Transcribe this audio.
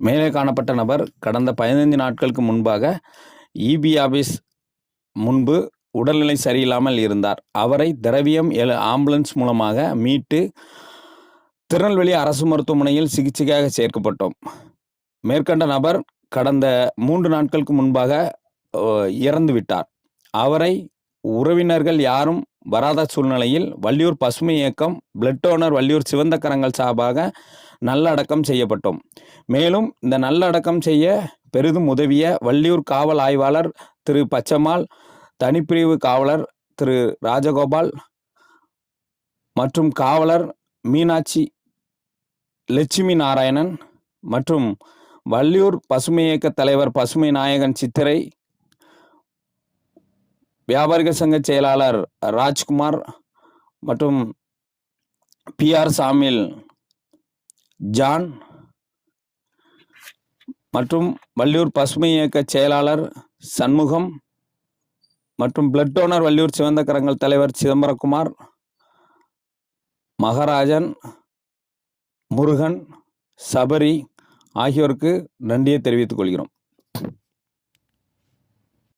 மேலே காணப்பட்ட நபர் கடந்த பதினைந்து நாட்களுக்கு முன்பாக இபி ஆபீஸ் முன்பு உடல்நிலை சரியில்லாமல் இருந்தார். அவரை திரவியம் எல் ஆம்புலன்ஸ் மூலமாக மீட்டு திருநெல்வேலி அரசு மருத்துவமனையில் சிகிச்சைக்காக சேர்க்கப்பட்டோம். மேற்கண்ட நபர் கடந்த மூன்று நாட்களுக்கு முன்பாக இறந்து விட்டார். அவரை உறவினர்கள் யாரும் வராத சூழ்நிலையில் வள்ளியூர் பசுமை இயக்கம் பிளட் டோனர் வள்ளியூர் சிவந்த கரங்கள் சார்பாக நல்லடக்கம் செய்யப்பட்டோம். மேலும் இந்த நல்லடக்கம் செய்ய பெரிதும் உதவிய வள்ளியூர் காவல் ஆய்வாளர் திரு பச்சம்மாள் தனிப்பிரிவு காவலர் திரு ராஜகோபால் மற்றும் காவலர் மீனாட்சி லட்சுமி நாராயணன் மற்றும் வள்ளியூர் பசுமை இயக்க தலைவர் பசுமை நாயகன் சித்திரை வியாபாரிகள் சங்க செயலாளர் ராஜ்குமார் மற்றும் பிஆர் சாமில் ஜான் மற்றும் வள்ளியூர் பசுமை இயக்க செயலாளர் சண்முகம் மற்றும் பிளட் டோனர் வள்ளியூர் சிவந்த கரங்கள் தலைவர் சிதம்பரகுமார் மகராஜன் முருகன் சபரி ஆகியோருக்கு நன்றியை தெரிவித்துக் கொள்கிறோம்.